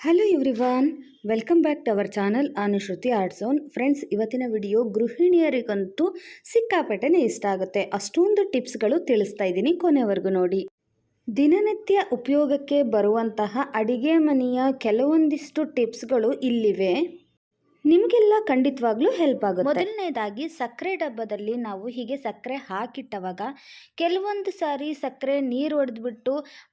Hello everyone welcome back to our channel Anushruti arts own friends ಇವತ್ತಿನ video ಗೃಹಿಣಿಯರಿಗಂತೂ ಸಿಕ್ಕಾಪಟ್ಟೆನೇ ಇಷ್ಟ ಆಗುತ್ತೆ. ಅಷ್ಟೊಂದು ಟಿಪ್ಸ್ಗಳು ತಿಳಿಸ್ತಾ ಇದ್ದೀನಿ ಕೊನೆವರೆಗೂ ನೋಡಿ. ದಿನನಿತ್ಯ ಉಪಯೋಗಕ್ಕೆ ಬರುವಂತಹ ಅಡಿಗೆ ಮನೆಯ ಕೆಲವೊಂದಿಷ್ಟು ಟಿಪ್ಸ್ಗಳು ಇಲ್ಲಿವೆ. ನಿಮಗೆಲ್ಲ ಖಂಡಿತವಾಗ್ಲೂ ಹೆಲ್ಪ್ ಆಗುತ್ತೆ. ಮೊದಲನೇದಾಗಿ ಸಕ್ಕರೆ ಡಬ್ಬದಲ್ಲಿ ನಾವು ಹೀಗೆ ಸಕ್ಕರೆ ಹಾಕಿಟ್ಟವಾಗ ಕೆಲವೊಂದು ಸಾರಿ ಸಕ್ಕರೆ ನೀರು ಹೊಡೆದ್ಬಿಟ್ಟು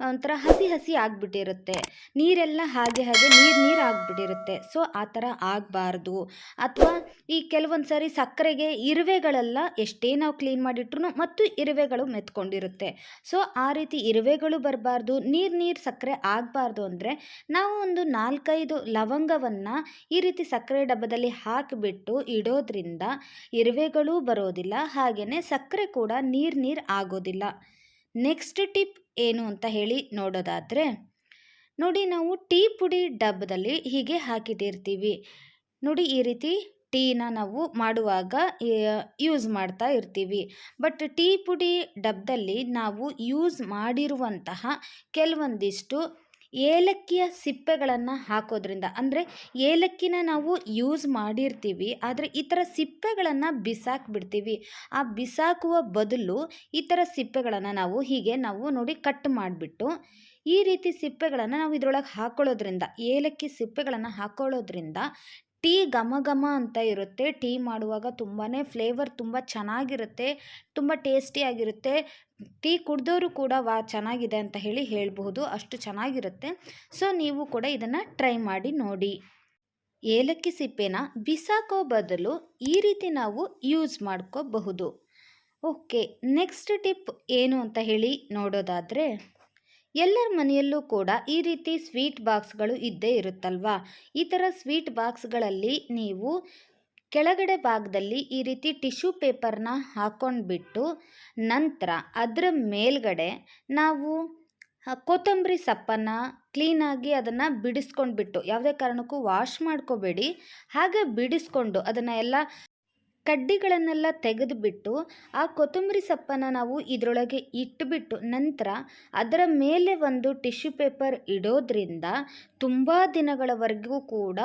ಒಂಥರ ಹಸಿ ಹಸಿ ಆಗ್ಬಿಟ್ಟಿರುತ್ತೆ. ನೀರೆಲ್ಲ ಹಾಗೆ ಹಾಗೆ ನೀರು ನೀರು ಆಗ್ಬಿಟ್ಟಿರುತ್ತೆ. ಸೊ ಆ ಥರ ಆಗಬಾರ್ದು. ಅಥವಾ ಈ ಕೆಲವೊಂದು ಸಾರಿ ಸಕ್ಕರೆಗೆ ಇರುವೆಗಳೆಲ್ಲ ಎಷ್ಟೇ ನಾವು ಕ್ಲೀನ್ ಮಾಡಿಟ್ರು ಮತ್ತು ಇರುವೆಗಳು ಮೆತ್ಕೊಂಡಿರುತ್ತೆ. ಸೊ ಆ ರೀತಿ ಇರುವೆಗಳು ಬರಬಾರ್ದು. ನೀರು ನೀರು ಸಕ್ಕರೆ ಆಗಬಾರ್ದು ಅಂದರೆ ನಾವು ಒಂದು ನಾಲ್ಕೈದು ಲವಂಗವನ್ನು ಈ ರೀತಿ ಸಕ್ಕರೆ ಡಬ್ಬದಲ್ಲಿ ಹಾಕಿಬಿಟ್ಟು ಇಡೋದ್ರಿಂದ ಇರುವೆಗಳೂ ಬರೋದಿಲ್ಲ ಹಾಗೆಯೇ ಸಕ್ಕರೆ ಕೂಡ ನೀರು ನೀರು ಆಗೋದಿಲ್ಲ. ನೆಕ್ಸ್ಟ್ ಟಿಪ್ ಏನು ಅಂತ ಹೇಳಿ ನೋಡೋದಾದರೆ, ನೋಡಿ ನಾವು ಟೀ ಪುಡಿ ಡಬ್ಬದಲ್ಲಿ ಹೀಗೆ ಹಾಕಿಟ್ಟಿರ್ತೀವಿ. ನೋಡಿ ಈ ರೀತಿ ಟೀನ ನಾವು ಮಾಡುವಾಗ ಯೂಸ್ ಮಾಡ್ತಾ ಇರ್ತೀವಿ. ಬಟ್ ಟೀ ಪುಡಿ ಡಬ್ಬದಲ್ಲಿ ನಾವು ಯೂಸ್ ಮಾಡಿರುವಂತಹ ಕೆಲವೊಂದಿಷ್ಟು ಏಲಕ್ಕಿಯ ಸಿಪ್ಪೆಗಳನ್ನು ಹಾಕೋದ್ರಿಂದ. ಅಂದರೆ ಏಲಕ್ಕಿನ ನಾವು ಯೂಸ್ ಮಾಡಿರ್ತೀವಿ, ಆದರೆ ಈ ಥರ ಸಿಪ್ಪೆಗಳನ್ನು ಬಿಸಾಕ್ಬಿಡ್ತೀವಿ. ಆ ಬಿಸಾಕುವ ಬದಲು ಈ ಥರ ಸಿಪ್ಪೆಗಳನ್ನು ನಾವು ಹೀಗೆ ನಾವು ನೋಡಿ ಕಟ್ ಮಾಡಿಬಿಟ್ಟು, ಈ ರೀತಿ ಸಿಪ್ಪೆಗಳನ್ನು ನಾವು ಇದರೊಳಗೆ ಹಾಕೊಳ್ಳೋದ್ರಿಂದ, ಏಲಕ್ಕಿ ಸಿಪ್ಪೆಗಳನ್ನು ಹಾಕೊಳ್ಳೋದ್ರಿಂದ ಟೀ ಘಮ ಘಮ ಅಂತ ಇರುತ್ತೆ. ಟೀ ಮಾಡುವಾಗ ತುಂಬಾ ಫ್ಲೇವರ್ ತುಂಬ ಚೆನ್ನಾಗಿರುತ್ತೆ, ತುಂಬ ಟೇಸ್ಟಿಯಾಗಿರುತ್ತೆ ಟೀ ಕುಡಿದವರು ಕೂಡ ವಾ ಚೆನ್ನಾಗಿದೆ ಅಂತ ಹೇಳಿ ಹೇಳಬಹುದು. ಅಷ್ಟು ಚೆನ್ನಾಗಿರುತ್ತೆ. ಸೊ, ನೀವು ಕೂಡ ಇದನ್ನು ಟ್ರೈ ಮಾಡಿ ನೋಡಿ. ಏಲಕ್ಕಿ ಸಿಪ್ಪೆನ ಬಿಸಾಕೋ ಬದಲು ಈ ರೀತಿ ನಾವು ಯೂಸ್ ಮಾಡ್ಕೋಬಹುದು. ಓಕೆ, ನೆಕ್ಸ್ಟ್ ಟಿಪ್ ಏನು ಅಂತ ಹೇಳಿ ನೋಡೋದಾದರೆ ಎಲ್ಲರ ಮನೆಯಲ್ಲೂ ಕೂಡ ಈ ರೀತಿ ಸ್ವೀಟ್ ಬಾಕ್ಸ್ಗಳು ಇದ್ದೇ ಇರುತ್ತಲ್ವಾ? ಈ ಥರ ಸ್ವೀಟ್ ಬಾಕ್ಸ್ಗಳಲ್ಲಿ ನೀವು ಕೆಳಗಡೆ ಭಾಗದಲ್ಲಿ ಈ ರೀತಿ ಟಿಶ್ಯೂ ಪೇಪರ್ನ ಹಾಕ್ಕೊಂಡ್ಬಿಟ್ಟು ನಂತರ ಅದರ ಮೇಲ್ಗಡೆ ನಾವು ಕೊತ್ತಂಬರಿ ಸೊಪ್ಪನ್ನು ಕ್ಲೀನಾಗಿ ಅದನ್ನು ಬಿಡಿಸ್ಕೊಂಡ್ಬಿಟ್ಟು ಯಾವುದೇ ಕಾರಣಕ್ಕೂ ವಾಶ್ ಮಾಡ್ಕೋಬೇಡಿ. ಹಾಗೆ ಬಿಡಿಸ್ಕೊಂಡು ಅದನ್ನು ಎಲ್ಲ ಕಡ್ಡಿಗಳನ್ನೆಲ್ಲ ತೆಗೆದುಬಿಟ್ಟು ಆ ಕೊತ್ತಂಬರಿ ಸೊಪ್ಪನ್ನು ನಾವು ಇದರೊಳಗೆ ಇಟ್ಟುಬಿಟ್ಟು ನಂತರ ಅದರ ಮೇಲೆ ಒಂದು ಟಿಶ್ಯೂ ಪೇಪರ್ ಇಡೋದ್ರಿಂದ ತುಂಬ ದಿನಗಳವರೆಗೂ ಕೂಡ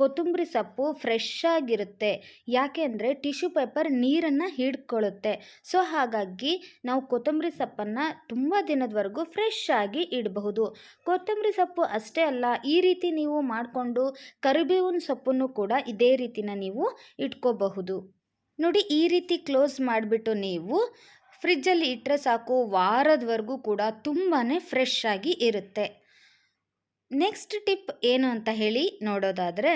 ಕೊತ್ತಂಬರಿ ಸೊಪ್ಪು ಫ್ರೆಶ್ ಆಗಿರುತ್ತೆ. ಯಾಕೆ ಅಂದರೆ ಟಿಶ್ಯೂ ಪೇಪರ್ ನೀರನ್ನು ಹಿಡ್ಕೊಳ್ಳುತ್ತೆ ಸೊ ಹಾಗಾಗಿ ನಾವು ಕೊತ್ತಂಬರಿ ಸೊಪ್ಪನ್ನು ತುಂಬ ದಿನದವರೆಗೂ ಫ್ರೆಶ್ ಆಗಿ ಇಡಬಹುದು. ಕೊತ್ತಂಬರಿ ಸೊಪ್ಪು ಅಷ್ಟೇ ಅಲ್ಲ, ಈ ರೀತಿ ನೀವು ಮಾಡಿಕೊಂಡು ಕರಿಬೇವಿನ ಸೊಪ್ಪನ್ನು ಕೂಡ ಇದೇ ರೀತಿನ ನೀವು ಇಟ್ಕೋಬಹುದು. ನೋಡಿ, ಈ ರೀತಿ ಕ್ಲೋಸ್ ಮಾಡಿಬಿಟ್ಟು ನೀವು ಫ್ರಿಜ್ಜಲ್ಲಿ ಇಟ್ಟರೆ ಸಾಕು, ವಾರದವರೆಗೂ ಕೂಡ ತುಂಬಾ ಫ್ರೆಶ್ ಆಗಿ ಇರುತ್ತೆ. ನೆಕ್ಸ್ಟ್ ಟಿಪ್ ಏನು ಅಂತ ಹೇಳಿ ನೋಡೋದಾದರೆ,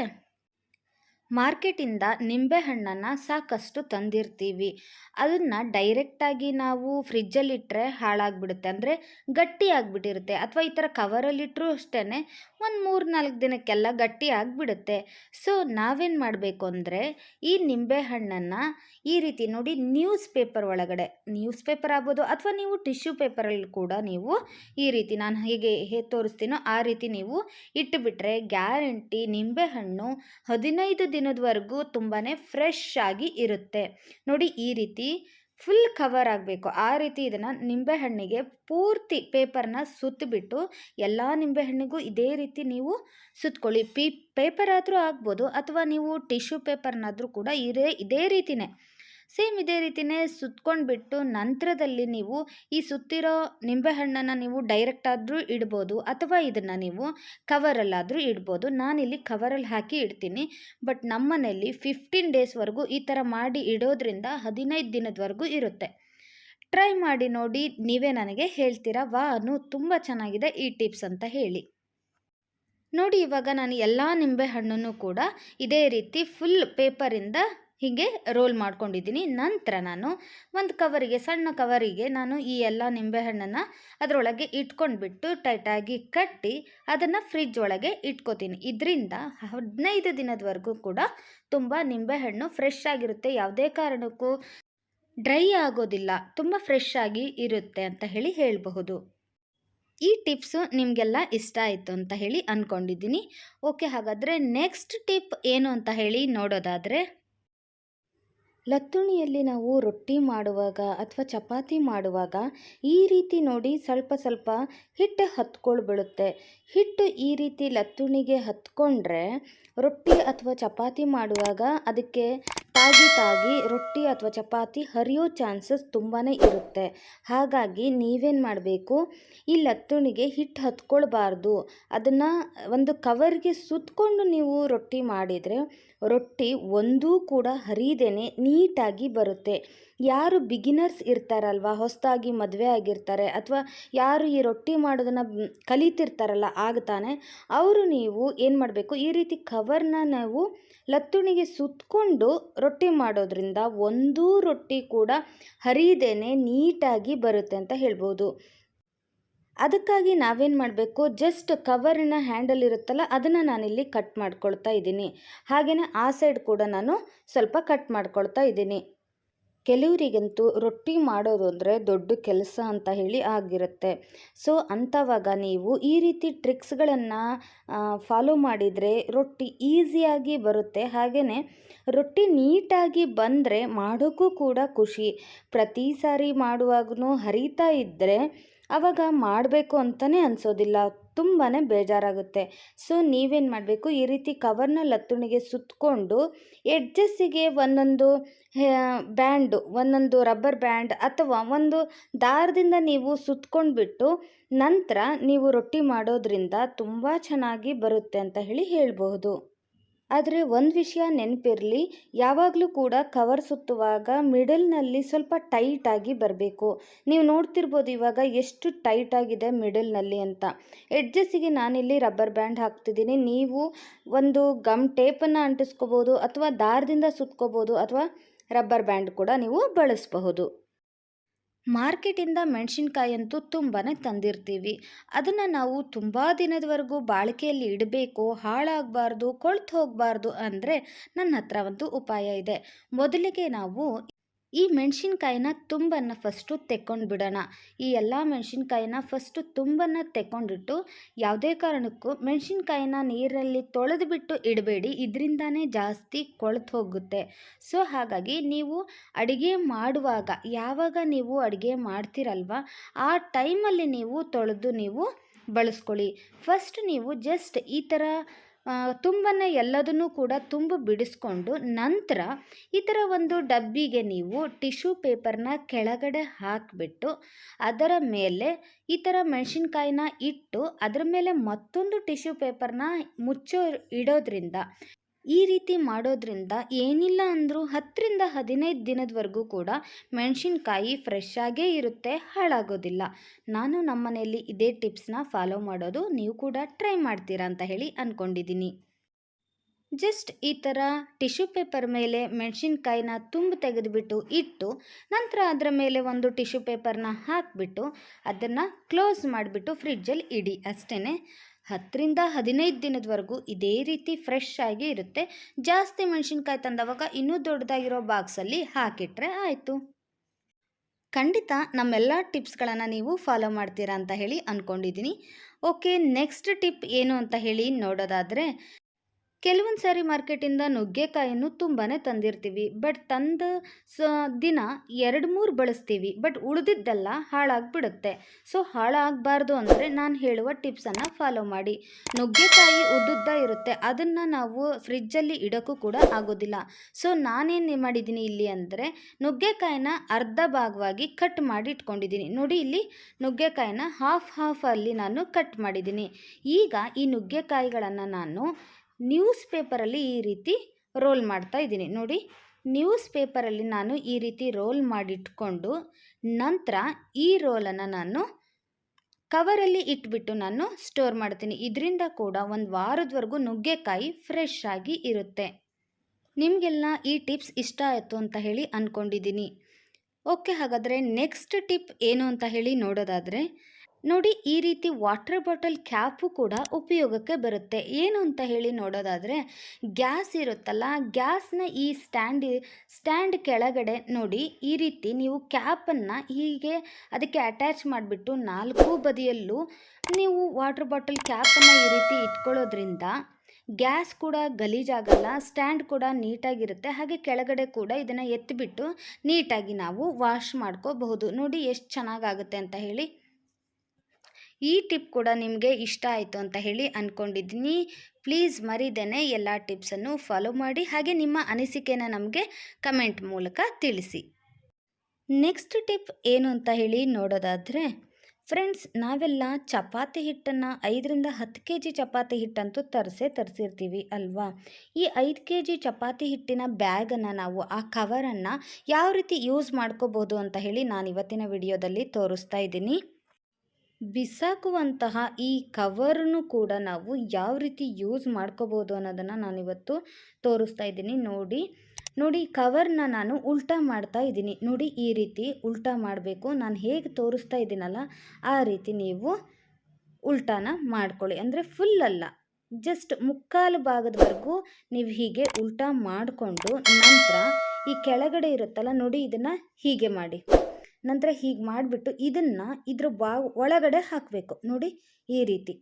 ಮಾರ್ಕೆಟಿಂದ ನಿಂಬೆಹಣ್ಣನ್ನು ಸಾಕಷ್ಟು ತಂದಿರ್ತೀವಿ. ಅದನ್ನು ಡೈರೆಕ್ಟಾಗಿ ನಾವು ಫ್ರಿಜ್ಜಲ್ಲಿಟ್ಟರೆ ಹಾಳಾಗಿಬಿಡುತ್ತೆ. ಅಂದರೆ ಗಟ್ಟಿಯಾಗಿಬಿಟ್ಟಿರುತ್ತೆ. ಅಥವಾ ಈ ಥರ ಕವರಲ್ಲಿಟ್ಟರೂ ಅಷ್ಟೇ ಒಂದು ಮೂರು ನಾಲ್ಕು ದಿನಕ್ಕೆಲ್ಲ ಗಟ್ಟಿ ಆಗಿಬಿಡುತ್ತೆ. ಸೊ, ನಾವೇನು ಮಾಡಬೇಕು ಅಂದರೆ, ಈ ನಿಂಬೆಹಣ್ಣನ್ನು ಈ ರೀತಿ ನೋಡಿ ನ್ಯೂಸ್ ಪೇಪರ್ ಒಳಗಡೆ, ನ್ಯೂಸ್ ಪೇಪರ್ ಆಗ್ಬೋದು ಅಥವಾ ನೀವು ಟಿಶ್ಯೂ ಪೇಪರಲ್ಲಿ ಕೂಡ ನೀವು ಈ ರೀತಿ ನಾನು ಹೇಗೆ ಹೇಗೆ ತೋರಿಸ್ತೀನೋ ಆ ರೀತಿ ನೀವು ಇಟ್ಟುಬಿಟ್ರೆ ಗ್ಯಾರಂಟಿ ನಿಂಬೆಹಣ್ಣು ಹದಿನೈದು ದಿನದವರೆಗೂ ತುಂಬಾ ಫ್ರೆಶ್ ಆಗಿ ಇರುತ್ತೆ. ನೋಡಿ ಈ ರೀತಿ ಫುಲ್ ಕವರ್ ಆಗಬೇಕು. ಆ ರೀತಿ ಇದನ್ನು ನಿಂಬೆಹಣ್ಣಿಗೆ ಪೂರ್ತಿ ಪೇಪರ್ನ ಸುತ್ತಿಬಿಟ್ಟು ಎಲ್ಲ ನಿಂಬೆಹಣ್ಣಿಗೂ ಇದೇ ರೀತಿ ನೀವು ಸುತ್ತಕೊಳ್ಳಿ ಪಿ ಪೇಪರ್ ಆದರೂ ಆಗ್ಬೋದು ಅಥವಾ ನೀವು ಟಿಶ್ಯೂ ಪೇಪರ್ನಾದರೂ ಕೂಡ ಇದೇ ಇದೇ ರೀತಿಯೇ ಸೇಮ್ ಇದೇ ರೀತಿಯೇ ಸುತ್ತಕೊಂಡ್ಬಿಟ್ಟು ನಂತರದಲ್ಲಿ ನೀವು ಈ ಸುತ್ತಿರೋ ನಿಂಬೆಹಣ್ಣನ್ನು ನೀವು ಡೈರೆಕ್ಟ್ ಆದರೂ ಇಡ್ಬೋದು ಅಥವಾ ಇದನ್ನು ನೀವು ಕವರಲ್ಲಾದರೂ ಇಡ್ಬೋದು. ನಾನಿಲ್ಲಿ ಕವರಲ್ಲಿ ಹಾಕಿ ಇಡ್ತೀನಿ. ಬಟ್ ನಮ್ಮನೆಯಲ್ಲಿ ಫಿಫ್ಟೀನ್ ಡೇಸ್ವರೆಗೂ ಈ ಥರ ಮಾಡಿ ಇಡೋದ್ರಿಂದ ಹದಿನೈದು ದಿನದವರೆಗೂ ಇರುತ್ತೆ. ಟ್ರೈ ಮಾಡಿ ನೋಡಿ ನೀವೇ ನನಗೆ ಹೇಳ್ತೀರಾ? ವಾ, ಅನು ತುಂಬ ಚೆನ್ನಾಗಿದೆ ಈ ಟಿಪ್ಸ್ ಅಂತ ಹೇಳಿ. ನೋಡಿ ಇವಾಗ ನಾನು ಎಲ್ಲ ನಿಂಬೆಹಣ್ಣನ್ನು ಕೂಡ ಇದೇ ರೀತಿ ಫುಲ್ ಪೇಪರಿಂದ ಹೀಗೆ ರೋಲ್ ಮಾಡ್ಕೊಂಡಿದ್ದೀನಿ. ನಂತರ ನಾನು ಒಂದು ಕವರಿಗೆ ಸಣ್ಣ ಕವರಿಗೆ ನಾನು ಈ ಎಲ್ಲ ನಿಂಬೆಹಣ್ಣನ್ನು ಅದರೊಳಗೆ ಇಟ್ಕೊಂಡ್ಬಿಟ್ಟು ಟೈಟಾಗಿ ಕಟ್ಟಿ ಅದನ್ನು ಫ್ರಿಜ್ ಒಳಗೆ ಇಟ್ಕೋತೀನಿ. ಇದರಿಂದ ಹದಿನೈದು ದಿನದವರೆಗೂ ಕೂಡ ತುಂಬ ನಿಂಬೆಹಣ್ಣು ಫ್ರೆಶ್ ಆಗಿರುತ್ತೆ. ಯಾವುದೇ ಕಾರಣಕ್ಕೂ ಡ್ರೈ ಆಗೋದಿಲ್ಲ. ತುಂಬ ಫ್ರೆಶ್ ಆಗಿ ಇರುತ್ತೆ ಅಂತ ಹೇಳಿ ಹೇಳಬಹುದು. ಈ ಟಿಪ್ಸು ನಿಮಗೆಲ್ಲ ಇಷ್ಟ ಆಯಿತು ಅಂತ ಹೇಳಿ ಅಂದ್ಕೊಂಡಿದ್ದೀನಿ ಓಕೆ ಹಾಗಾದರೆ ನೆಕ್ಸ್ಟ್ ಟಿಪ್ ಏನು ಅಂತ ಹೇಳಿ ನೋಡೋದಾದರೆ ಲತ್ತುಣಿಯಲ್ಲಿ ನಾವು ರೊಟ್ಟಿ ಮಾಡುವಾಗ ಅಥವಾ ಚಪಾತಿ ಮಾಡುವಾಗ ಈ ರೀತಿ ನೋಡಿ ಸ್ವಲ್ಪ ಸ್ವಲ್ಪ ಹಿಟ್ಟು ಹತ್ಕೊಳ್ಬಿಡುತ್ತೆ ಹಿಟ್ಟು ಈ ರೀತಿ ಲತ್ತುಣಿಗೆ ಹತ್ಕೊಂಡ್ರೆ ರೊಟ್ಟಿ ಅಥವಾ ಚಪಾತಿ ಮಾಡುವಾಗ ಅದಕ್ಕೆ ತಾಗಿ ತಾಗಿ ರೊಟ್ಟಿ ಅಥವಾ ಚಪಾತಿ ಹರಿಯೋ ಚಾನ್ಸಸ್ ತುಂಬಾ ಇರುತ್ತೆ. ಹಾಗಾಗಿ ನೀವೇನು ಮಾಡಬೇಕು? ಈ ಲತ್ತುಣಿಗೆ ಹಿಟ್ಟು ಹತ್ಕೊಳ್ಬಾರ್ದು. ಅದನ್ನು ಒಂದು ಕವರ್ಗೆ ಸುತ್ತಕೊಂಡು ನೀವು ರೊಟ್ಟಿ ಮಾಡಿದರೆ ರೊಟ್ಟಿ ಒಂದೂ ಕೂಡ ಹರಿದೇನೆ ನೀಟಾಗಿ ಬರುತ್ತೆ. ಯಾರು ಬಿಗಿನರ್ಸ್ ಇರ್ತಾರಲ್ವ? ಹೊಸದಾಗಿ ಮದುವೆ ಆಗಿರ್ತಾರೆ ಅಥವಾ ಯಾರು ಈ ರೊಟ್ಟಿ ಮಾಡೋದನ್ನು ಕಲಿತಿರ್ತಾರಲ್ಲ, ಆಗ ಅವರು ನೀವು ಏನು ಮಾಡಬೇಕು? ಈ ರೀತಿ ಕವರ್ನ ನಾವು ಲತ್ತುಣಿಗೆ ಸುತ್ತಕೊಂಡು ರೊಟ್ಟಿ ಮಾಡೋದ್ರಿಂದ ಒಂದೂ ರೊಟ್ಟಿ ಕೂಡ ಹರಿದೇನೆ ನೀಟಾಗಿ ಬರುತ್ತೆ ಅಂತ ಹೇಳ್ಬೋದು. ಅದಕ್ಕಾಗಿ ನಾವೇನು ಮಾಡಬೇಕು? ಜಸ್ಟ್ ಕವರಿನ ಹ್ಯಾಂಡಲ್ ಇರುತ್ತಲ್ಲ, ಅದನ್ನು ನಾನಿಲ್ಲಿ ಕಟ್ ಮಾಡ್ಕೊಳ್ತಾ ಇದ್ದೀನಿ. ಹಾಗೆಯೇ ಆ ಸೈಡ್ ಕೂಡ ನಾನು ಸ್ವಲ್ಪ ಕಟ್ ಮಾಡ್ಕೊಳ್ತಾ ಇದ್ದೀನಿ. ಕೆಲವರಿಗಂತೂ ರೊಟ್ಟಿ ಮಾಡೋದು ಅಂದರೆ ದೊಡ್ಡ ಕೆಲಸ ಅಂತ ಹೇಳಿ ಆಗಿರುತ್ತೆ. ಸೊ, ಅಂಥವಾಗ ನೀವು ಈ ರೀತಿ ಟ್ರಿಕ್ಸ್ಗಳನ್ನು ಫಾಲೋ ಮಾಡಿದರೆ ರೊಟ್ಟಿ ಈಸಿಯಾಗಿ ಬರುತ್ತೆ. ಹಾಗೆಯೇ ರೊಟ್ಟಿ ನೀಟಾಗಿ ಬಂದರೆ ಮಾಡೋಕ್ಕೂ ಕೂಡ ಖುಷಿ. ಪ್ರತಿ ಸಾರಿ ಮಾಡುವಾಗೂ ಹರಿತಾ ಇದ್ದರೆ ಆವಾಗ ಮಾಡಬೇಕು ಅಂತಲೇ ಅನಿಸೋದಿಲ್ಲ. ತುಂಬಾ ಬೇಜಾರಾಗುತ್ತೆ. ಸೊ, ನೀವೇನು ಮಾಡಬೇಕು? ಈ ರೀತಿ ಕವರ್ನ ಲತ್ತುಣಿಗೆ ಸುತ್ತಕೊಂಡು ಎಡ್ಜಸ್ಸಿಗೆ ಒಂದೊಂದು ಬ್ಯಾಂಡು, ಒಂದೊಂದು ರಬ್ಬರ್ ಬ್ಯಾಂಡ್ ಅಥವಾ ಒಂದು ದಾರದಿಂದ ನೀವು ಸುತ್ತಕೊಂಡ್ಬಿಟ್ಟು ನಂತರ ನೀವು ರೊಟ್ಟಿ ಮಾಡೋದ್ರಿಂದ ತುಂಬ ಚೆನ್ನಾಗಿ ಬರುತ್ತೆ ಅಂತ ಹೇಳಿ ಹೇಳ್ಬಹುದು. ಆದರೆ ಒಂದು ವಿಷಯ ನೆನಪಿರಲಿ, ಯಾವಾಗಲೂ ಕೂಡ ಕವರ್ ಸುತ್ತುವಾಗ ಮಿಡಲ್ನಲ್ಲಿ ಸ್ವಲ್ಪ ಟೈಟಾಗಿ ಬರಬೇಕು. ನೀವು ನೋಡ್ತಿರ್ಬೋದು ಇವಾಗ ಎಷ್ಟು ಟೈಟಾಗಿದೆ ಮಿಡಲ್ನಲ್ಲಿ ಅಂತ. ಎಡ್ಜಸ್ಸಿಗೆ ನಾನಿಲ್ಲಿ ರಬ್ಬರ್ ಬ್ಯಾಂಡ್ ಹಾಕ್ತಿದ್ದೀನಿ. ನೀವು ಒಂದು ಗಮ್ ಟೇಪನ್ನು ಅಂಟಿಸ್ಕೋಬೋದು ಅಥವಾ ದಾರದಿಂದ ಸುತ್ಕೋಬೋದು ಅಥವಾ ರಬ್ಬರ್ ಬ್ಯಾಂಡ್ ಕೂಡ ನೀವು ಬಳಸಬಹುದು. ಮಾರ್ಕೆಟಿಂದ ಮೆಣಸಿನ್ಕಾಯಿ ಅಂತೂ ತುಂಬಾ ತಂದಿರ್ತೀವಿ. ಅದನ್ನು ನಾವು ತುಂಬ ದಿನದವರೆಗೂ ಬಾಳಿಕೆಯಲ್ಲಿ ಇಡಬೇಕು, ಹಾಳಾಗಬಾರ್ದು, ಕೊಳ್ತು ಹೋಗಬಾರ್ದು ಅಂದರೆ ನನ್ನ ಹತ್ರ ಒಂದು ಉಪಾಯ ಇದೆ. ಮೊದಲಿಗೆ ನಾವು ಈ ಮೆಣಸಿನ್ಕಾಯಿನ ತುಂಬನ್ನು ಫಸ್ಟು ತೆಕ್ಕೊಂಡು ಬಿಡೋಣ ಈ ಎಲ್ಲ ಮೆಣಸಿನ್ಕಾಯಿನ ಫಸ್ಟು ತುಂಬನ್ನು ತೆಕ್ಕೊಂಡಿಟ್ಟು ಯಾವುದೇ ಕಾರಣಕ್ಕೂ ಮೆಣಸಿನ್ಕಾಯಿನ ನೀರಲ್ಲಿ ತೊಳೆದು ಬಿಟ್ಟು ಇಡಬೇಡಿ. ಇದರಿಂದಾನೇ ಜಾಸ್ತಿ ಕೊಳೆತು ಹೋಗುತ್ತೆ. ಸೊ ಹಾಗಾಗಿ ನೀವು ಅಡುಗೆ ಮಾಡುವಾಗ, ಯಾವಾಗ ನೀವು ಅಡುಗೆ ಮಾಡ್ತೀರಲ್ವ, ಆ ಟೈಮಲ್ಲಿ ನೀವು ತೊಳೆದು ನೀವು ಬಳಸ್ಕೊಳ್ಳಿ. ಫಸ್ಟ್ ನೀವು ಜಸ್ಟ್ ಈ ಥರ ತುಂಬನ್ನು ಎಲ್ಲದನ್ನು ಕೂಡ ತುಂಬ ಬಿಡಿಸ್ಕೊಂಡು ನಂತರ ಈ ಥರ ಒಂದು ಡಬ್ಬಿಗೆ ನೀವು ಟಿಶ್ಯೂ ಪೇಪರ್ನ ಕೆಳಗಡೆ ಹಾಕಿಬಿಟ್ಟು ಅದರ ಮೇಲೆ ಈ ಥರ ಮೆಣಸಿನ್ಕಾಯಿನ ಇಟ್ಟು ಅದರ ಮೇಲೆ ಮತ್ತೊಂದು ಟಿಶ್ಯೂ ಪೇಪರ್ನ ಮುಚ್ಚೋ ಇಡೋದ್ರಿಂದ ಈ ರೀತಿ ಮಾಡೋದ್ರಿಂದ ಏನಿಲ್ಲ ಅಂದರೂ ಹತ್ತರಿಂದ ಹದಿನೈದು ದಿನದವರೆಗೂ ಕೂಡ ಮೆಣಸಿನ್ಕಾಯಿ ಫ್ರೆಶ್ ಆಗೇ ಇರುತ್ತೆ, ಹಾಳಾಗೋದಿಲ್ಲ. ನಾನು ನಮ್ಮ ಮನೆಯಲ್ಲಿ ಇದೇ ಟಿಪ್ಸ್ನ ಫಾಲೋ ಮಾಡೋದು, ನೀವು ಕೂಡ ಟ್ರೈ ಮಾಡ್ತೀರಾ ಅಂತ ಹೇಳಿ ಅಂದ್ಕೊಂಡಿದ್ದೀನಿ ಜಸ್ಟ್ ಈ ಥರ ಟಿಶ್ಯೂ ಪೇಪರ್ ಮೇಲೆ ಮೆಣಸಿನ್ಕಾಯಿನ ತುಂಬ ತೆಗೆದುಬಿಟ್ಟು ಇಟ್ಟು, ನಂತರ ಅದರ ಮೇಲೆ ಒಂದು ಟಿಶ್ಯೂ ಪೇಪರ್ನ ಹಾಕಿಬಿಟ್ಟು, ಅದನ್ನು ಕ್ಲೋಸ್ ಮಾಡಿಬಿಟ್ಟು ಫ್ರಿಡ್ಜಲ್ಲಿ ಇಡಿ ಅಷ್ಟೇ ಹತ್ತರಿಂದ ಹದಿನೈದು ದಿನದವರೆಗೂ ಇದೇ ರೀತಿ ಫ್ರೆಶ್ ಆಗಿ ಇರುತ್ತೆ. ಜಾಸ್ತಿ ಮೆಣಸಿನ್ಕಾಯಿ ತಂದವಾಗ ಇನ್ನೂ ದೊಡ್ಡದಾಗಿರೋ ಬಾಕ್ಸಲ್ಲಿ ಹಾಕಿಟ್ರೆ ಆಯಿತು. ಖಂಡಿತ ನಮ್ಮೆಲ್ಲ ಟಿಪ್ಸ್ಗಳನ್ನು ನೀವು ಫಾಲೋ ಮಾಡ್ತೀರಾ ಅಂತ ಹೇಳಿ ಅಂದ್ಕೊಂಡಿದ್ದೀನಿ ಓಕೆ ನೆಕ್ಸ್ಟ್ ಟಿಪ್ ಏನು ಅಂತ ಹೇಳಿ ನೋಡೋದಾದರೆ ಕೆಲವೊಂದು ಸಾರಿ ಮಾರ್ಕೆಟಿಂದ ನುಗ್ಗೆಕಾಯನ್ನು ತುಂಬಾ ತಂದಿರ್ತೀವಿ. ಬಟ್ ತಂದ ಸ, ದಿನ ಎರಡು ಮೂರು ಬಳಸ್ತೀವಿ. ಬಟ್ ಉಳಿದಿದ್ದೆಲ್ಲ ಹಾಳಾಗ್ಬಿಡುತ್ತೆ. ಸೊ, ಹಾಳಾಗಬಾರ್ದು ಅಂದರೆ ನಾನು ಹೇಳುವ ಟಿಪ್ಸನ್ನು ಫಾಲೋ ಮಾಡಿ. ನುಗ್ಗೆಕಾಯಿ ಉದ್ದುದ್ದ ಇರುತ್ತೆ. ಅದನ್ನು ನಾವು ಫ್ರಿಜ್ಜಲ್ಲಿ ಇಡೋಕ್ಕೂ ಕೂಡ ಆಗೋದಿಲ್ಲ. ಸೊ, ನಾನೇನು ಮಾಡಿದ್ದೀನಿ ಇಲ್ಲಿ ಅಂದರೆ ನುಗ್ಗೆಕಾಯಿನ ಅರ್ಧ ಭಾಗವಾಗಿ ಕಟ್ ಮಾಡಿ ಇಟ್ಕೊಂಡಿದ್ದೀನಿ. ನೋಡಿ ಇಲ್ಲಿ ನುಗ್ಗೆಕಾಯಿನ ಹಾಫ್ ಹಾಫಲ್ಲಿ ನಾನು ಕಟ್ ಮಾಡಿದ್ದೀನಿ. ಈಗ ಈ ನುಗ್ಗೆಕಾಯಿಗಳನ್ನು ನಾನು ನ್ಯೂಸ್ ಪೇಪರಲ್ಲಿ ಈ ರೀತಿ ರೋಲ್ ಮಾಡ್ತಾ ಇದ್ದೀನಿ. ನೋಡಿ, ನ್ಯೂಸ್ ಪೇಪರಲ್ಲಿ ನಾನು ಈ ರೀತಿ ರೋಲ್ ಮಾಡಿಟ್ಕೊಂಡು ನಂತರ ಈ ರೋಲನ್ನು ನಾನು ಕವರಲ್ಲಿ ಇಟ್ಬಿಟ್ಟು ನಾನು ಸ್ಟೋರ್ ಮಾಡ್ತೀನಿ. ಇದರಿಂದ ಕೂಡ ಒಂದು ವಾರದವರೆಗೂ ನುಗ್ಗೆಕಾಯಿ ಫ್ರೆಶ್ ಆಗಿ ಇರುತ್ತೆ. ನಿಮಗೆಲ್ಲ ಈ ಟಿಪ್ಸ್ ಇಷ್ಟ ಆಯಿತು ಅಂತ ಹೇಳಿ ಅಂದ್ಕೊಂಡಿದ್ದೀನಿ ಓಕೆ, ಹಾಗಾದರೆ ನೆಕ್ಸ್ಟ್ ಟಿಪ್ ಏನು ಅಂತ ಹೇಳಿ ನೋಡೋದಾದರೆ ನೋಡಿ, ಈ ರೀತಿ ವಾಟರ್ ಬಾಟಲ್ ಕ್ಯಾಪು ಕೂಡ ಉಪಯೋಗಕ್ಕೆ ಬರುತ್ತೆ. ಏನು ಅಂತ ಹೇಳಿ ನೋಡೋದಾದರೆ, ಗ್ಯಾಸ್ ಇರುತ್ತಲ್ಲ, ಗ್ಯಾಸ್ನ ಈ ಸ್ಟ್ಯಾಂಡ್ ಸ್ಟ್ಯಾಂಡ್ ಕೆಳಗಡೆ ನೋಡಿ, ಈ ರೀತಿ ನೀವು ಕ್ಯಾಪನ್ನು ಹೀಗೆ ಅದಕ್ಕೆ ಅಟ್ಯಾಚ್ ಮಾಡಿಬಿಟ್ಟು ನಾಲ್ಕು ಬದಿಯಲ್ಲೂ ನೀವು ವಾಟರ್ ಬಾಟಲ್ ಕ್ಯಾಪನ್ನು ಈ ರೀತಿ ಇಟ್ಕೊಳ್ಳೋದ್ರಿಂದ ಗ್ಯಾಸ್ ಕೂಡ ಗಲೀಜಾಗಲ್ಲ, ಸ್ಟ್ಯಾಂಡ್ ಕೂಡ ನೀಟಾಗಿರುತ್ತೆ. ಹಾಗೆ ಕೆಳಗಡೆ ಕೂಡ ಇದನ್ನು ಎತ್ತಿಬಿಟ್ಟು ನೀಟಾಗಿ ನಾವು ವಾಶ್ ಮಾಡ್ಕೋಬಹುದು. ನೋಡಿ, ಎಷ್ಟು ಚೆನ್ನಾಗಾಗುತ್ತೆ ಅಂತ ಹೇಳಿ. ಈ ಟಿಪ್ ಕೂಡ ನಿಮಗೆ ಇಷ್ಟ ಆಯಿತು ಅಂತ ಹೇಳಿ ಅಂದ್ಕೊಂಡಿದ್ದೀನಿ ಪ್ಲೀಸ್ ಮರಿದೇನೆ ಎಲ್ಲ ಟಿಪ್ಸನ್ನು ಫಾಲೋ ಮಾಡಿ ಹಾಗೆ ನಿಮ್ಮ ಅನಿಸಿಕೆನ ನಮಗೆ ಕಮೆಂಟ್ ಮೂಲಕ ತಿಳಿಸಿ. ನೆಕ್ಸ್ಟ್ ಟಿಪ್ ಏನು ಅಂತ ಹೇಳಿ ನೋಡೋದಾದರೆ, ಫ್ರೆಂಡ್ಸ್ ನಾವೆಲ್ಲ ಚಪಾತಿ ಹಿಟ್ಟನ್ನು ಐದರಿಂದ ಹತ್ತು ಕೆ ಜಿ ಚಪಾತಿ ಹಿಟ್ಟಂತೂ ತರಿಸೇ ತರಿಸಿರ್ತೀವಿ ಅಲ್ವಾ? ಈ ಐದು ಕೆ ಜಿ ಚಪಾತಿ ಹಿಟ್ಟಿನ ಬ್ಯಾಗನ್ನು ನಾವು ಆ ಕವರನ್ನು ಯಾವ ರೀತಿ ಯೂಸ್ ಮಾಡ್ಕೋಬೋದು ಅಂತ ಹೇಳಿ ನಾನು ಇವತ್ತಿನ ವಿಡಿಯೋದಲ್ಲಿ ತೋರಿಸ್ತಾ ಇದ್ದೀನಿ. ಬಿಸಾಕುವಂತಹ ಈ ಕವರನ್ನು ಕೂಡ ನಾವು ಯಾವ ರೀತಿ ಯೂಸ್ ಮಾಡ್ಕೋಬೋದು ಅನ್ನೋದನ್ನು ನಾನಿವತ್ತು ತೋರಿಸ್ತಾ ಇದ್ದೀನಿ. ನೋಡಿ ನೋಡಿ ಕವರ್ನ ನಾನು ಉಲ್ಟಾ ಮಾಡ್ತಾ ಇದ್ದೀನಿ. ನೋಡಿ ಈ ರೀತಿ ಉಲ್ಟಾ ಮಾಡಬೇಕು. ನಾನು ಹೇಗೆ ತೋರಿಸ್ತಾ ಇದ್ದೀನಲ್ಲ, ಆ ರೀತಿ ನೀವು ಉಲ್ಟಾನ ಮಾಡ್ಕೊಳ್ಳಿ. ಅಂದರೆ ಫುಲ್ ಅಲ್ಲ ಜಸ್ಟ್ ಮುಕ್ಕಾಲು ಭಾಗದವರೆಗೂ ನೀವು ಹೀಗೆ ಉಲ್ಟಾ ಮಾಡಿಕೊಂಡು ನಂತರ ಈ ಕೆಳಗಡೆ ಇರುತ್ತಲ್ಲ, ನೋಡಿ ಇದನ್ನು ಹೀಗೆ ಮಾಡಿ. ನಂತರ ಹೀಗೆ ಮಾಡಿಬಿಟ್ಟು ಇದನ್ನು ಇದ್ರ ಬಾ ಒಳಗಡೆ ಹಾಕಬೇಕು. ನೋಡಿ ಈ ರೀತಿ.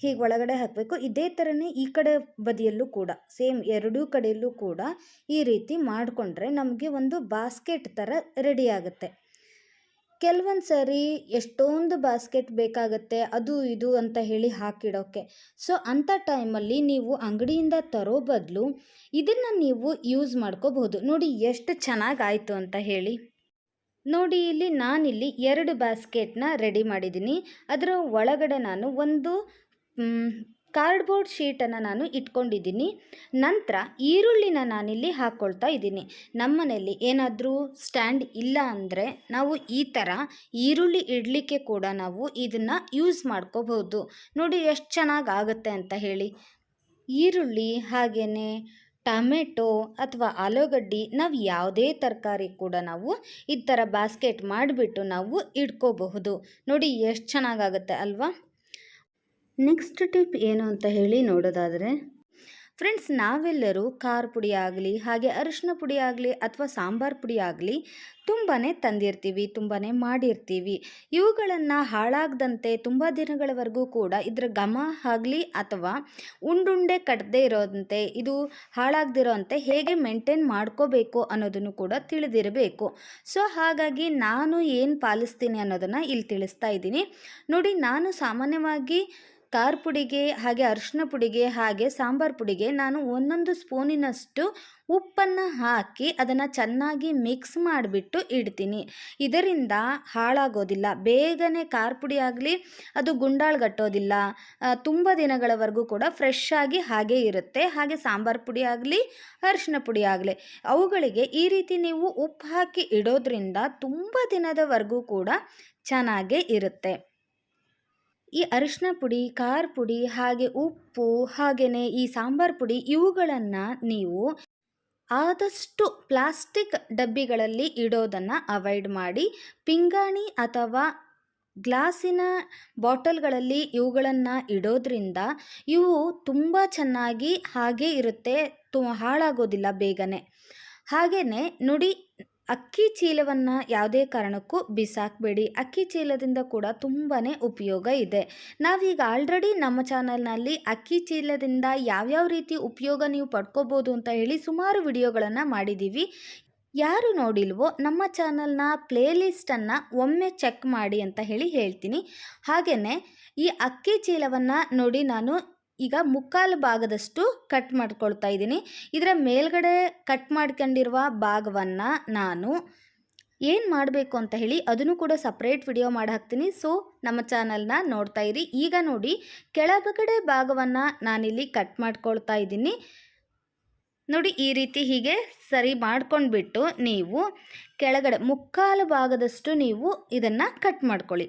ಹೀಗೆ ಒಳಗಡೆ ಹಾಕಬೇಕು. ಇದೇ ಥರನೇ ಈ ಕಡೆ ಬದಿಯಲ್ಲೂ ಕೂಡ, ಸೇಮ್ ಎರಡೂ ಕಡೆಯಲ್ಲೂ ಕೂಡ ಈ ರೀತಿ ಮಾಡಿಕೊಂಡ್ರೆ ನಮಗೆ ಒಂದು ಬಾಸ್ಕೆಟ್ ಥರ ರೆಡಿ ಆಗುತ್ತೆ. ಕೆಲವೊಂದು ಸರಿ ಎಷ್ಟೊಂದು ಬಾಸ್ಕೆಟ್ ಬೇಕಾಗತ್ತೆ, ಅದು ಇದು ಅಂತ ಹೇಳಿ ಹಾಕಿಡೋಕ್ಕೆ ಸೊ ಅಂಥ ಟೈಮಲ್ಲಿ ನೀವು ಅಂಗಡಿಯಿಂದ ತರೋ ಬದಲು ಇದನ್ನು ನೀವು ಯೂಸ್ ಮಾಡ್ಕೋಬಹುದು. ನೋಡಿ ಎಷ್ಟು ಚೆನ್ನಾಗಾಯಿತು ಅಂತ ಹೇಳಿ. ನೋಡಿ, ಇಲ್ಲಿ ನಾನಿಲ್ಲಿ ಎರಡು ಬ್ಯಾಸ್ಕೆಟ್ನ ರೆಡಿ ಮಾಡಿದ್ದೀನಿ. ಅದರ ಒಳಗಡೆ ನಾನು ಒಂದು ಕಾರ್ಡ್ಬೋರ್ಡ್ ಶೀಟನ್ನು ನಾನು ಇಟ್ಕೊಂಡಿದ್ದೀನಿ. ನಂತರ ಈರುಳ್ಳಿನ ನಾನಿಲ್ಲಿ ಹಾಕ್ಕೊಳ್ತಾ ಇದ್ದೀನಿ. ನಮ್ಮನೆಯಲ್ಲಿ ಏನಾದರೂ ಸ್ಟ್ಯಾಂಡ್ ಇಲ್ಲ ಅಂದರೆ ನಾವು ಈ ಥರ ಈರುಳ್ಳಿ ಇಡಲಿಕ್ಕೆ ಕೂಡ ನಾವು ಇದನ್ನು ಯೂಸ್ ಮಾಡ್ಕೋಬಹುದು. ನೋಡಿ, ಎಷ್ಟು ಚೆನ್ನಾಗಿ ಆಗುತ್ತೆ ಅಂತ ಹೇಳಿ. ಈರುಳ್ಳಿ ಹಾಗೆಯೇ ಟಮೆಟೊ ಅಥವಾ ಆಲೂಗಡ್ಡೆ, ನಾವು ಯಾವುದೇ ತರಕಾರಿ ಕೂಡ ನಾವು ಈ ಥರ ಬಾಸ್ಕೆಟ್ ಮಾಡಿಬಿಟ್ಟು ನಾವು ಇಟ್ಕೋಬಹುದು ನೋಡಿ ಎಷ್ಟು ಚೆನ್ನಾಗಾಗುತ್ತೆ ಅಲ್ವಾ? ನೆಕ್ಸ್ಟ್ ಟಿಪ್ ಏನು ಅಂತ ಹೇಳಿ ನೋಡೋದಾದರೆ ಫ್ರೆಂಡ್ಸ್ ನಾವೆಲ್ಲರೂ ಖಾರ ಪುಡಿ ಆಗಲಿ, ಹಾಗೆ ಅರಿಶಿನ ಪುಡಿ ಆಗಲಿ ಅಥವಾ ಸಾಂಬಾರು ಪುಡಿ ಆಗಲಿ ತುಂಬಾ ತಂದಿರ್ತೀವಿ ತುಂಬಾ ಮಾಡಿರ್ತೀವಿ. ಇವುಗಳನ್ನು ಹಾಳಾಗದಂತೆ ತುಂಬ ದಿನಗಳವರೆಗೂ ಕೂಡ ಇದರ ಘಮ ಆಗಲಿ ಅಥವಾ ಉಂಡುಂಡೆ ಕಟ್ಟದೇ ಇರೋದಂತೆ, ಇದು ಹಾಳಾಗದಿರೋಂತೆ ಹೇಗೆ ಮೇಂಟೈನ್ ಮಾಡ್ಕೋಬೇಕು ಅನ್ನೋದನ್ನು ಕೂಡ ತಿಳಿದಿರಬೇಕು. ಸೊ ಹಾಗಾಗಿ ನಾನು ಏನು ಪಾಲಿಸ್ತೀನಿ ಅನ್ನೋದನ್ನು ಇಲ್ಲಿ ತಿಳಿಸ್ತಾ ಇದ್ದೀನಿ. ನೋಡಿ, ನಾನು ಸಾಮಾನ್ಯವಾಗಿ ಖಾರ ಪುಡಿಗೆ ಹಾಗೆ ಅರಿಶಿನ ಪುಡಿಗೆ ಹಾಗೆ ಸಾಂಬಾರು ಪುಡಿಗೆ ನಾನು ಒಂದೊಂದು ಸ್ಪೂನಿನಷ್ಟು ಉಪ್ಪನ್ನು ಹಾಕಿ ಅದನ್ನು ಚೆನ್ನಾಗಿ ಮಿಕ್ಸ್ ಮಾಡಿಬಿಟ್ಟು ಇಡ್ತೀನಿ. ಇದರಿಂದ ಹಾಳಾಗೋದಿಲ್ಲ. ಬೇಗನೆ ಖಾರ ಪುಡಿ ಆಗಲಿ, ಅದು ಗುಂಡಾಳ್ಗಟ್ಟೋದಿಲ್ಲ. ತುಂಬ ದಿನಗಳವರೆಗೂ ಕೂಡ ಫ್ರೆಶ್ ಆಗಿ ಹಾಗೆ ಇರುತ್ತೆ. ಹಾಗೆ ಸಾಂಬಾರು ಪುಡಿ ಆಗಲಿ ಅರಿಶಿನ ಪುಡಿ ಆಗಲಿ. ಅವುಗಳಿಗೆ ಈ ರೀತಿ ನೀವು ಉಪ್ಪು ಹಾಕಿ ಇಡೋದ್ರಿಂದ ತುಂಬ ದಿನದವರೆಗೂ ಕೂಡ ಚೆನ್ನಾಗೇ ಇರುತ್ತೆ. ಈ ಅರಿಶಿನ ಪುಡಿ, ಖಾರ ಪುಡಿ, ಹಾಗೆ ಉಪ್ಪು ಹಾಗೆಯೇ ಈ ಸಾಂಬಾರು ಪುಡಿ ಇವುಗಳನ್ನು ನೀವು ಆದಷ್ಟು ಪ್ಲಾಸ್ಟಿಕ್ ಡಬ್ಬಿಗಳಲ್ಲಿ ಇಡೋದನ್ನು ಅವಾಯ್ಡ್ ಮಾಡಿ, ಪಿಂಗಾಣಿ ಅಥವಾ ಗ್ಲಾಸಿನ ಬಾಟಲ್ಗಳಲ್ಲಿ ಇವುಗಳನ್ನು ಇಡೋದ್ರಿಂದ ಇವು ತುಂಬ ಚೆನ್ನಾಗಿ ಹಾಗೆ ಇರುತ್ತೆ, ತು ಹಾಳಾಗೋದಿಲ್ಲ ಬೇಗನೆ. ಹಾಗೆಯೇ ನೋಡಿ ಅಕ್ಕಿ ಚೀಲವನ್ನು ಯಾವುದೇ ಕಾರಣಕ್ಕೂ ಬಿಸಾಕಬೇಡಿ. ಅಕ್ಕಿ ಚೀಲದಿಂದ ಕೂಡ ತುಂಬಾ ಉಪಯೋಗ ಇದೆ. ನಾವೀಗ ಆಲ್ರೆಡಿ ನಮ್ಮ ಚಾನಲ್ನಲ್ಲಿ ಅಕ್ಕಿ ಚೀಲದಿಂದ ಯಾವ್ಯಾವ ರೀತಿ ಉಪಯೋಗ ನೀವು ಪಡ್ಕೋಬೋದು ಅಂತ ಹೇಳಿ ಸುಮಾರು ವಿಡಿಯೋಗಳನ್ನು ಮಾಡಿದ್ದೀವಿ ಯಾರು ನೋಡಿಲ್ವೋ ನಮ್ಮ ಚಾನಲ್ನ ಪ್ಲೇಲಿಸ್ಟನ್ನು ಒಮ್ಮೆ ಚೆಕ್ ಮಾಡಿ ಅಂತ ಹೇಳಿ ಹೇಳ್ತೀನಿ. ಹಾಗೆಯೇ ಈ ಅಕ್ಕಿ ಚೀಲವನ್ನು ನೋಡಿ ನಾನು ಈಗ ಮುಕ್ಕಾಲು ಭಾಗದಷ್ಟು ಕಟ್ ಮಾಡ್ಕೊಳ್ತಾ ಇದ್ದೀನಿ. ಇದರ ಮೇಲ್ಗಡೆ ಕಟ್ ಮಾಡ್ಕೊಂಡಿರುವ ಭಾಗವನ್ನು ನಾನು ಏನು ಮಾಡಬೇಕು ಅಂತ ಹೇಳಿ ಅದನ್ನು ಕೂಡ ಸಪ್ರೇಟ್ ವಿಡಿಯೋ ಮಾಡಿ ಹಾಕ್ತೀನಿ. ಸೊ ನಮ್ಮ ಚಾನಲ್ನ ನೋಡ್ತಾ ಇರಿ. ಈಗ ನೋಡಿ, ಕೆಳಗಡೆ ಭಾಗವನ್ನು ನಾನಿಲ್ಲಿ ಕಟ್ ಮಾಡ್ಕೊಳ್ತಾ ಇದ್ದೀನಿ. ನೋಡಿ, ಈ ರೀತಿ ಹೀಗೆ ಸರಿ ಮಾಡ್ಕೊಂಡ್ಬಿಟ್ಟು ನೀವು ಕೆಳಗಡೆ ಮುಕ್ಕಾಲು ಭಾಗದಷ್ಟು ನೀವು ಇದನ್ನು ಕಟ್ ಮಾಡ್ಕೊಳ್ಳಿ.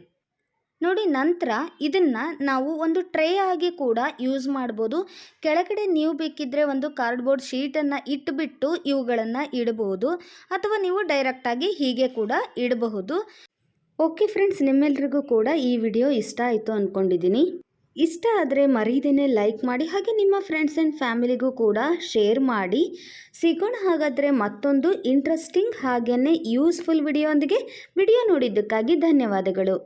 ನೋಡಿ ನಂತರ ಇದನ್ನು ನಾವು ಒಂದು ಟ್ರೇ ಆಗಿ ಕೂಡ ಯೂಸ್ ಮಾಡ್ಬೋದು. ಕೆಳಗಡೆ ನೀವು ಬೇಕಿದ್ದರೆ ಒಂದು ಕಾರ್ಡ್ಬೋರ್ಡ್ ಶೀಟನ್ನು ಇಟ್ಟುಬಿಟ್ಟು ಇವುಗಳನ್ನು ಇಡಬಹುದು. ಅಥವಾ ನೀವು ಡೈರೆಕ್ಟಾಗಿ ಹೀಗೆ ಕೂಡ ಇಡಬಹುದು. ಓಕೆ ಫ್ರೆಂಡ್ಸ್, ನಿಮ್ಮೆಲ್ರಿಗೂ ಕೂಡ ಈ ವಿಡಿಯೋ ಇಷ್ಟ ಆಯಿತು ಅಂದ್ಕೊಂಡಿದ್ದೀನಿ ಇಷ್ಟ ಆದರೆ ಮರೀದೇನೆ ಲೈಕ್ ಮಾಡಿ, ಹಾಗೆ ನಿಮ್ಮ ಫ್ರೆಂಡ್ಸ್ ಆ್ಯಂಡ್ ಫ್ಯಾಮಿಲಿಗೂ ಕೂಡ ಶೇರ್ ಮಾಡಿ. ಸಿಗೋಣ ಹಾಗಾದರೆ ಮತ್ತೊಂದು ಇಂಟ್ರೆಸ್ಟಿಂಗ್ ಹಾಗೆಯೇ ಯೂಸ್ಫುಲ್ ವಿಡಿಯೋ ವಿಡಿಯೋ ನೋಡಿದ್ದಕ್ಕಾಗಿ ಧನ್ಯವಾದಗಳು.